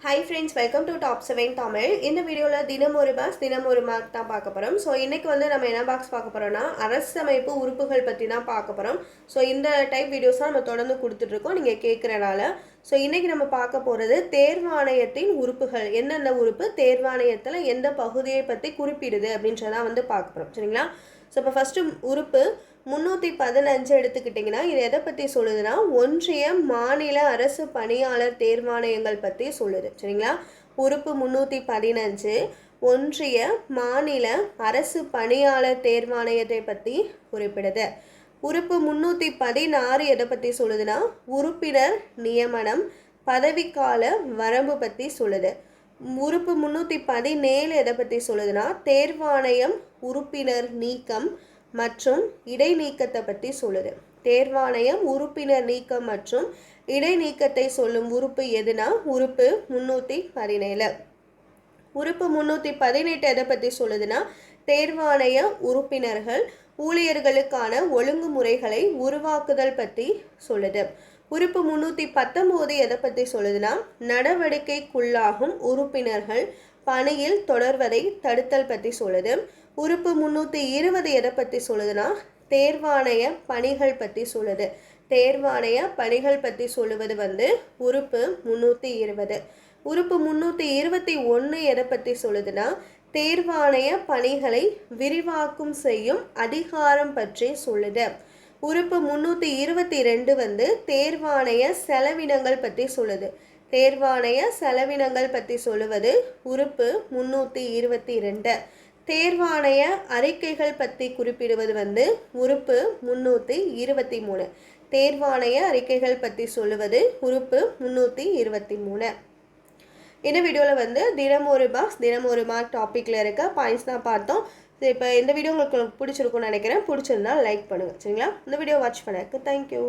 Hi friends welcome to top seven Tamil இந்த வீடியோவில் தினம் ஒரு பாக்ஸ் தினம் ஒரு மார்க் தான் பார்க்க போகிறோம் ஸோ இன்றைக்கி வந்து நம்ம என்ன பாக்ஸ் பார்க்க போகிறோம்னா அரசமைப்பு உறுப்புகள் பற்றி தான் பார்க்க போகிறோம் ஸோ இந்த டைப் வீடியோஸ் தான் நம்ம தொடர்ந்து கொடுத்துட்ருக்கோம் நீங்கள் கேட்குறனால ஸோ இன்றைக்கி நம்ம பார்க்க போகிறது தேர்வாணையத்தின் உறுப்புகள். என்னென்ன உறுப்பு? தேர்வாணையத்தில் எந்த பகுதியை பற்றி குறிப்பிடுது அப்படின்றதான் வந்து பார்க்க போகிறோம் சரிங்களா? ஸோ இப்போ ஃபஸ்ட்டு உறுப்பு முந்நூற்றி பதினஞ்சு எடுத்துக்கிட்டிங்கன்னா இது எதை பற்றி சொல்லுதுன்னா ஒன்றிய மாநில அரசு பணியாளர் தேர்வாணையங்கள் பற்றி சொல்லுது. சரிங்களா? உறுப்பு முந்நூற்றி பதினஞ்சு ஒன்றிய மாநில அரசு பணியாளர் தேர்வாணையத்தை பற்றி குறிப்பிடுது. உறுப்பு முந்நூற்றி பதினாறு எதை பற்றி சொல்லுதுன்னா உறுப்பினர் நியமனம் பதவிக்கால வரம்பு பற்றி சொல்லுது. உறுப்பு முந்நூற்றி பதினேழு எதை பற்றி சொல்லுதுன்னா தேர்வாணையம் உறுப்பினர் நீக்கம் மற்றும் இடைநீக்கத்தை பற்றி சொல்லுது. தேர்வாணையம் உறுப்பினர் நீக்கம் மற்றும் இடைநீக்கத்தை சொல்லும் உறுப்பு எதுனா? உறுப்பு முன்னூத்தி பதினேழு. உறுப்பு முன்னூத்தி பதினெட்டு எதை பற்றி சொல்லுதுன்னா? தேர்வாணைய உறுப்பினர்கள் ஊழியர்களுக்கான ஒழுங்குமுறைகளை உருவாக்குதல் பற்றி சொல்லுது. உறுப்பு முன்னூத்தி பத்தொம்போது எதை பற்றி சொல்லுதுன்னா? நடவடிக்கைக்குள்ளாகும் உறுப்பினர்கள் பணியில் தொடர்வதை தடுத்தல் பற்றி சொல்லுது. உறுப்பு முந்நூற்றி இருபது எதை பற்றி சொல்லுதுன்னா தேர்வாணைய பணிகள் பற்றி சொல்லுது. தேர்வாணைய பணிகள் பற்றி சொல்லுவது வந்து உறுப்பு முந்நூற்றி இருபது. உறுப்பு முந்நூற்றி இருபத்தி ஒன்று எதை பற்றி சொல்லுதுன்னா தேர்வாணைய பணிகளை விரிவாக்கும் செய்யும் அதிகாரம் பற்றி சொல்லுது. உறுப்பு முந்நூற்றி இருபத்தி ரெண்டு வந்து தேர்வாணைய செலவினங்கள் பற்றி சொல்லுது. தேர்வாணைய செலவினங்கள் பற்றி சொல்லுவது உறுப்பு முந்நூற்றி இருபத்தி ரெண்டு. தேர்வாணைய அறிக்கைகள் பற்றி குறிப்பிடுவது வந்து உறுப்பு முந்நூற்றி இருபத்தி மூணு. தேர்வாணைய அறிக்கைகள் பற்றி சொல்லுவது உறுப்பு முந்நூற்றி இருபத்தி மூணு. இந்த வீடியோவில் வந்து தினம் ஒரு பாக்ஸ் தினம் ஒரு மார்க் டாப்பிக்கில் இருக்க பாயிண்ட்ஸ் தான் பார்த்தோம். இப்போ இந்த வீடியோ உங்களுக்கு பிடிச்சிருக்கும்னு நினைக்கிறேன். பிடிச்சிருந்தா லைக் பண்ணுங்கள் சரிங்களா? இந்த வீடியோ வாட்ச் பண்ணக்கு தேங்க்யூ